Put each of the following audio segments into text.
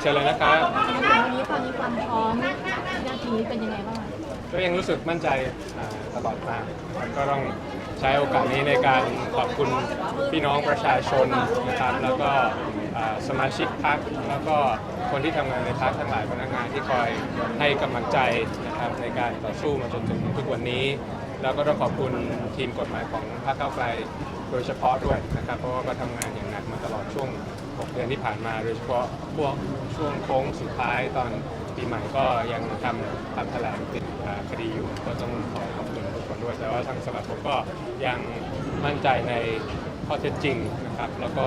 เชิญเลยนะครับ วันนี้ตอนนี้ความพร้อมนาทีนี้เป็นยังไงบ้างก็ยังรู้สึกมั่นใจอ่าตลอดมาก็ต้องใช้โอกาสนี้ในการขอบคุณพี่น้องประชาชนนะครับ แล้วก็อ่าสมาชิกพรรคแล้วก็คนที่ทำงานในพรรคทั้งหลายพนักงานที่คอยให้กำลังใจนะครับในการต่อสู้มาจนถึงทุกวันนี้ แล้วก็ต้องขอบคุณทีมกฎหมายของพรรคก้าวไกลโดยเฉพาะด้วยนะครับ เพราะว่าก็ทำงานอย่างหนักมาตลอดช่วง 6 เดือนที่ผ่านมา โดยเฉพาะพวกช่วงโค้งสุดท้ายตอนปีใหม่ก็ยังทำทำแถลงติดคดีอยู่ก็ต้องขอขอบคุณทุกคนด้วย แต่ว่าทางสำหรับผมก็ยังมั่นใจในข้อเท็จจริงนะครับ แล้วก็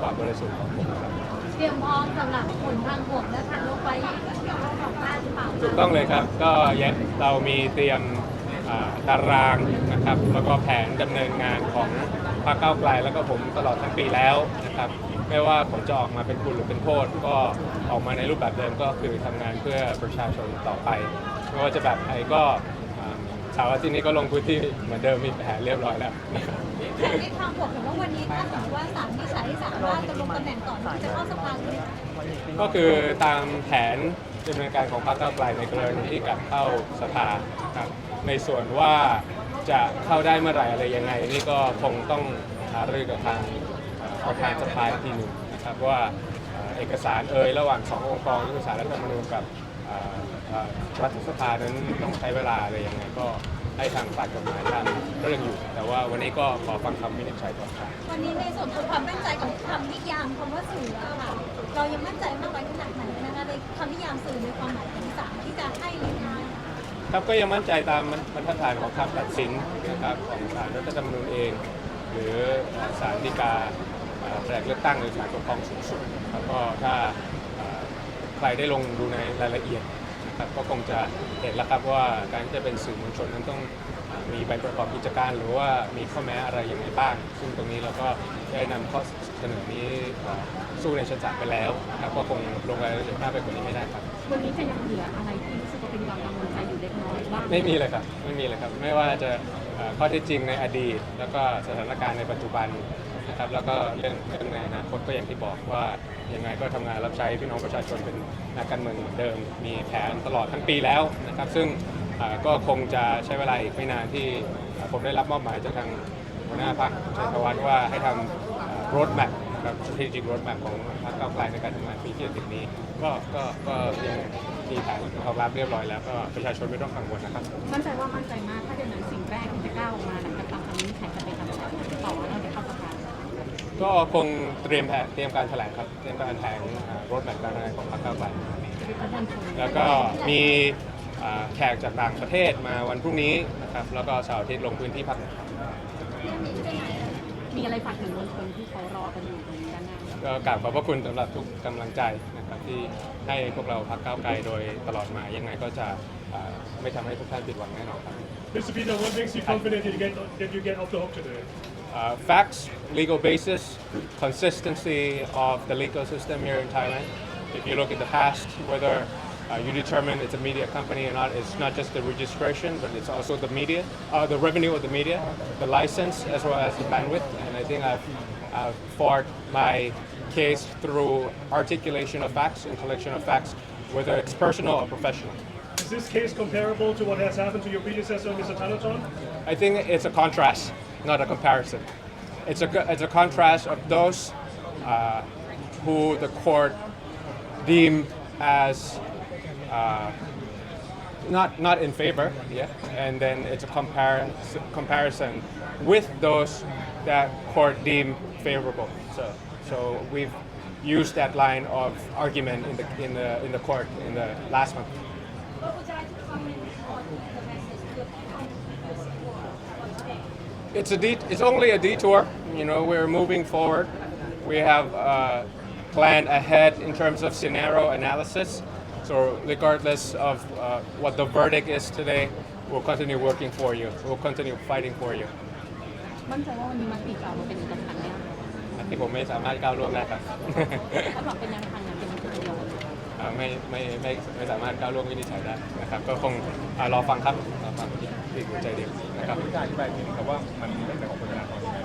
ความบริสุทธิ์ของผมครับเตรียมพร้อมสำหรับผลทางบกและทางรถไฟของบ้านหรือเปล่าถูกต้องเลยครับ ก็ยเรามีเตรียมตารางนะครับ แล้วก็แผนดำเนินงานของ พรรคก้าวไกลแล้วก็ผมตลอดทั้งปีแล้วนะครับไม่ว่าผมจะออกมาเป็นคุณหรือเป็นโทษ ก็ออกมาในรูปแบบเดิมก็คือทำงานเพื่อประชาชนต่อไปไม่ว่าจะแบบไหนก็อ่าเสาร์อาทิตย์นี้ก็ลงพื้นที่เหมือนเดิมมีแผนเรียบร้อยแล้วนะครับแต่ในทางบกเห็นว่าวันนี้ถ้าสมมติว่าศาลวินิจฉัยสามารถจะลงตำแหน่งต่อที่จะเข้าสภาเลยก็คือตามแผนดำเนินการของพรรคก้าวไกลในกรณีที่กลับเข้าสภาครับในส่วนว่า จะเข้าได้เมื่อไหร่อะไรยังไง นี่ก็คงต้องหารือกับทางประธานสภาอีกทีหนึ่งนะครับว่าเอกสารเอ่ยระหว่างสององค์กรก็คือสารรัฐธรรมนูญกับรัฐสภานั้นต้องใช้เวลาอะไรยังไงก็ให้ทางฝ่ายกฎหมายทำเรื่องอยู่ แต่ว่าวันนี้ก็ขอฟังคำวินิจฉัยก่อนครับวันนี้ในส่วนของความมั่นใจของคำนิยามคำว่าสื่อค่ะเรายังมั่นใจมากน้ขนาดไหนนะคะในคำนิยามสื่อในความหมายของศาลที่จะให้หรือ ครับก็ยังมั่นใจตามบรรทัดฐานของคำตัดสินนะครับของศาลรัฐธรรมนูญเอง หรือศาลฎีกาแผนกเลือกตั้งหรือศาลปกครองสูงสุดแล้วก็ถ้าใครได้ลงดูในรายละเอียดนะครับก็คงจะเห็นแล้วครับว่าการที่จะเป็นสื่อมวลชนนั้นต้องมีใบประกอบกิจการ หรือว่ามีข้อแม้อะไรอยังไงบ้าง ซึ่งตรงนี้เราก็ได้นำข้อเสนอนี้ สู้ในชั้นศาลไปแล้วนะครับก็คงลงรายละเอียดมากไปกว่านี้ไม่ได้ครับ วันนี้จะยังเหลืออะไรที่รู้สึกว่าเป็นความกังวลใจอยู่เล็กน้อยบ้างไม่มีเลยครับ ไม่มีเลยครับ ไม่ว่าจะเอ่อข้อเท็จจริงในอดีต แล้วก็สถานการณ์ในปัจจุบันนะครับ แล้วก็เรื่องเรื่องในอนาคตก็อย่างที่บอกว่ายังไงก็ทำงานรับใช้พี่น้องประชาชนเป็นนักการเมืองเหมือนเดิม มีแผนตลอดทั้งปีแล้วนะครับ ซึ่งเอ่อก็คงจะใช้เวลาอีกไม่นานที่เอ่อผมได้รับมอบหมายจากทางหัวหน้าพรรคชัยธวัฒน์ว่าให้ทำ รถแมพ นะครับ strategic road map ของพรรคก้าวไกลในการทำงานปีที่จะถึงนี้ ก็ก็ก็ยังมีแผนรองรับเรียบร้อยแล้วก็ประชาชนไม่ต้องกังวลนะครับ มั่นใจว่ามั่นใจมากถ้าอย่างนั้นสิ่งแรกที่จะก้าวออกมาหลังจากฟังคำวินิจฉัยจะเป็นคำสั่งต่อว่าเราจะเข้าสภาก็คงเตรียมแผนเตรียมการแถลงครับเตรียมการแถลงรถแมพการทำงานของพรรคก้าวไกลจะเป็นมวลชนแล้วก็มีอ่าแขกจากต่างประเทศมาวันพรุ่งนี้นะครับแล้วก็เสาร์อาทิตย์ลงพื้นที่ภาคเหนื อครับมีอะไรฝากถึงมวลชนที่เขารอกันอยู่ตรงนี้ด้านหน้าก็กราบขอบพระคุณสำหรับทุกกำลังใจนะครับที่ให้พวกเราพรรคก้าวไกลโดยตลอดมายังไงก็จะอ่าไม่ทำให้ทุกท่านผิดหวังแน่นอนครับ Mr. Peter, what makes you confident that you get that you get off the hook today? uh, facts, legal basis, consistency of the legal system here in Thailand. If you look at the past, whether uh, you determine it's a media company or not, it's not just the registration, but it's also the media, uh, the revenue of the media, the license, as well as the bandwidth. And I think I've, I've fought my case through articulation of facts and collection of facts, whether it's personal or professional. Is this case comparable to what has happened to your predecessor, Mr. Thanaton? I think it's a contrast, not a comparison. It's a, it's a contrast of those uh, who the court deemed as uh, not, not in favor, yeah, and then it's a compar- comparison with those that court deem favorable. So, so we've used that line of argument in the, in the, in the court in the last month. It's a det- it's only a detour. You know, we're moving forward. We have uh, planned ahead in terms of scenario analysis. So regardless of uh, what the verdict is today, we'll continue working for you. We'll continue fighting for you. มั่นใจว่าวันนี้มติจะออกมาเป็นเอกฉันท์แน่อันที่ผมไม่สามารถก้าวล่วงได้ครับ ถ้าหวังเป็นแนวทางนั้นเป็นคนเดียวอ่าไม่ไม่ไม่ไม่สามารถก้าวล่วงวินิจฉัยได้นะครับ ก็คงอ่ารอฟังครับรอฟังที่ที่หัวใจเดียวนะครับที่การอธิบายนิดนึงครับว่ามันไม่เป็นของคุณธนาธรยังไง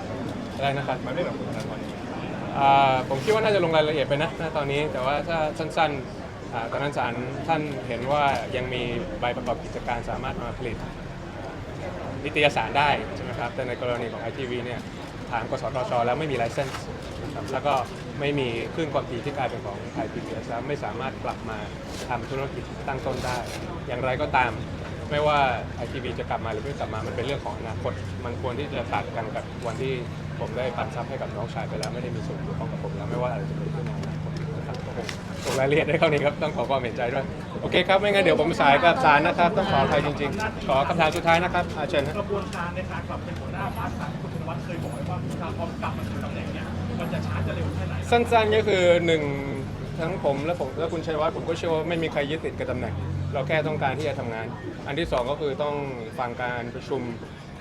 อะไรนะครับ มันไม่เป็นของคุณธนาธรยังไงอ่าผมคิดว่าน่าจะลงรายละเอียดไปนะณตอนนี้แต่ว่าถ้าสั้นๆ อ่าตอนนั้นศาลท่านเห็นว่ายังมีใบประกอบกิจการสามารถมาผลิตนิตยสารได้ใช่ไหมครับ แต่ในกรณีของ ITV เนี่ยถามกสทช แล้วไม่มีไลเซนส์นะครับแล้วก็ไม่มีคลื่นความถี่ที่กลายเป็นของไทย PBS แล้วไม่สามารถกลับมาทำธุรกิจตั้งต้นได้ อย่างไรก็ตาม ไม่ว่า ITV จะกลับมาหรือไม่กลับมา มันเป็นเรื่องของอนาคต มันควรที่จะตัดกันกับวันที่ผมได้ปันทรัพย์ให้กับน้องชายไปแล้ว ไม่ได้มีส่วนเกี่ยวข้องกับผมแล้ว ไม่ว่าอะไรจะเกิดขึ้นในอนาคต นะครับก็คงลงรายละเอียดได้เท่านี้ครับต้องขอความเห็นใจด้วยโอเคครับไม่งั้นเดี๋ยวผมสายกับศาลนะครับต้องขออภัยจริง ๆ ขอคำถามสุดท้ายนะครับอาเชิญนะกระบวนการในการกลับเป็นหัวหน้าพรรคศาลคุณธนวัฒน์เคยบอกไว้ว่าถ้าพร้อมกลับมาถึงตำแหน่งเนี่ยมันจะช้าจะเร็วแค่ไหนสั้นๆก็คือหนึ่งทั้งผมและผมและคุณชัยวัฒน์ผมก็เชื่อว่าไม่มีใครยึดติดกับตำแหน่ง เราแค่ต้องการที่จะทำงาน อันที่สองก็คือต้องฟังการประชุม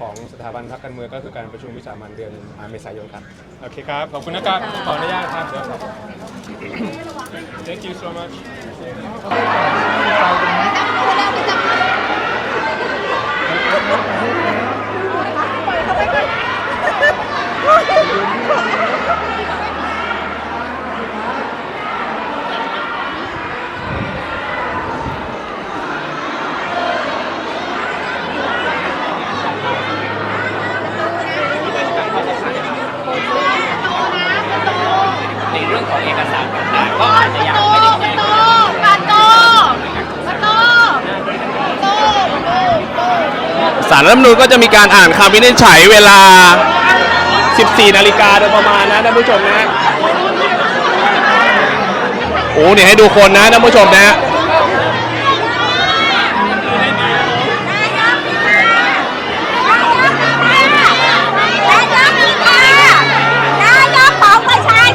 ของสถาบันพรรคการเมืองก็คือการประชุมวิสามันเดือนเมษายนครับ โอเคครับ ขอบคุณนะครับ ขออนุญาตครับเดี๋ยวครับ Thank you so much ในเรื่องของเอกสารต่างๆก็อาจจะยังไม่ได้แจ้ง สารรัฐธรรมนูญก็จะมีการอ่านคำวินิจฉัยเวลา 14 นาฬิกาโดยประมาณนะท่านผู้ชมนะโอ้เนี่ยให้ดูคนนะท่านผู้ชมนะ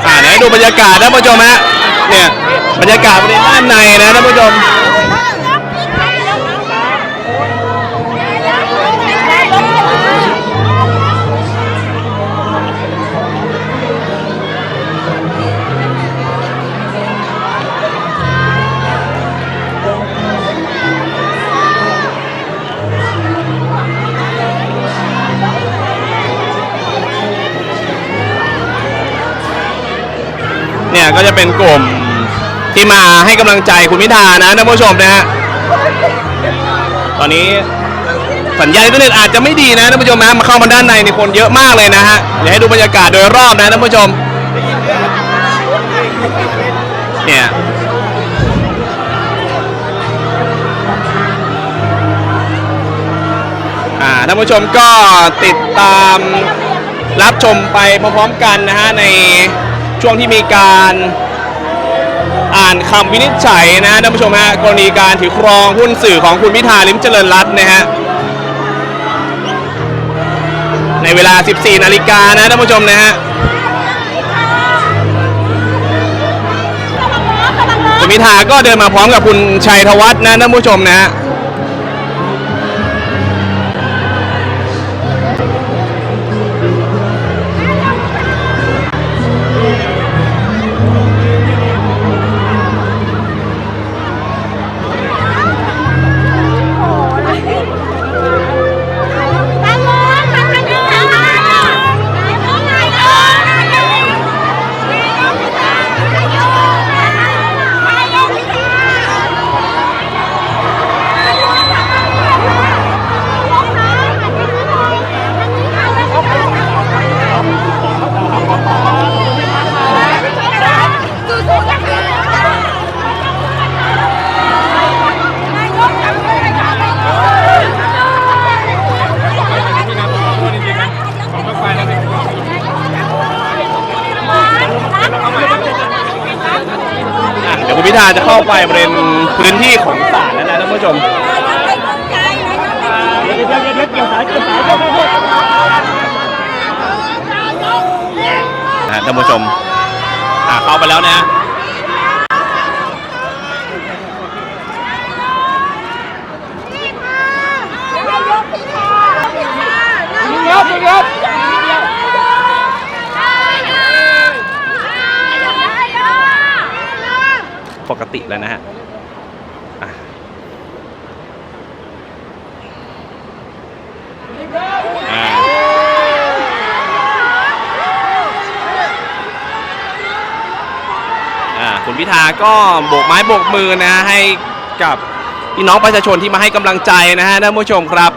อ่าเดี๋ยวให้ดูบรรยากาศท่านผู้ชมฮะเนี่ยบรรยากาศบริเวณด้านในนะท่านผู้ชม เนี่ยก็จะเป็นกลุ่มที่มาให้กำลังใจคุณพิธานะท่านผู้ชมนะฮะตอนนี้สัญญาณอินเทอร์เน็ตอาจจะไม่ดีนะท่านผู้ชมนะมาเข้ามาด้านในนี่คนเยอะมากเลยนะฮะเดี๋ยวให้ดูบรรยากาศโดยรอบนะท่านผู้ชมเนี่ยท่านผู้ชมก็ติดตามรับชมไปพร้อมๆกันนะฮะใน ช่วงที่มีการอ่านคำวินิจฉัยนะท่านผู้ชมฮะกรณีการถือครองหุ้นสื่อของคุณพิธาลิมเจริญรัตน์นะฮะในเวลา 14 นาฬิกานะท่านผู้ชมนะฮะคุณพิธาก็เดินมาพร้อมกับคุณชัยธวัฒน์นะท่านผู้ชมนะฮะ ธาจะเข้าไปบริเวณพื้นที่ของศาลแล้วนะท่านผู้ชมนะท่านผู้ชมอะเข้าไปแล้วนะ ปกติแล้วนะฮะอ่าคุณพิธาก็โบกไม้โบกมือนะให้กับพี่น้องประชาชนที่มาให้กำลังใจนะฮะท่านผู้ชมครับ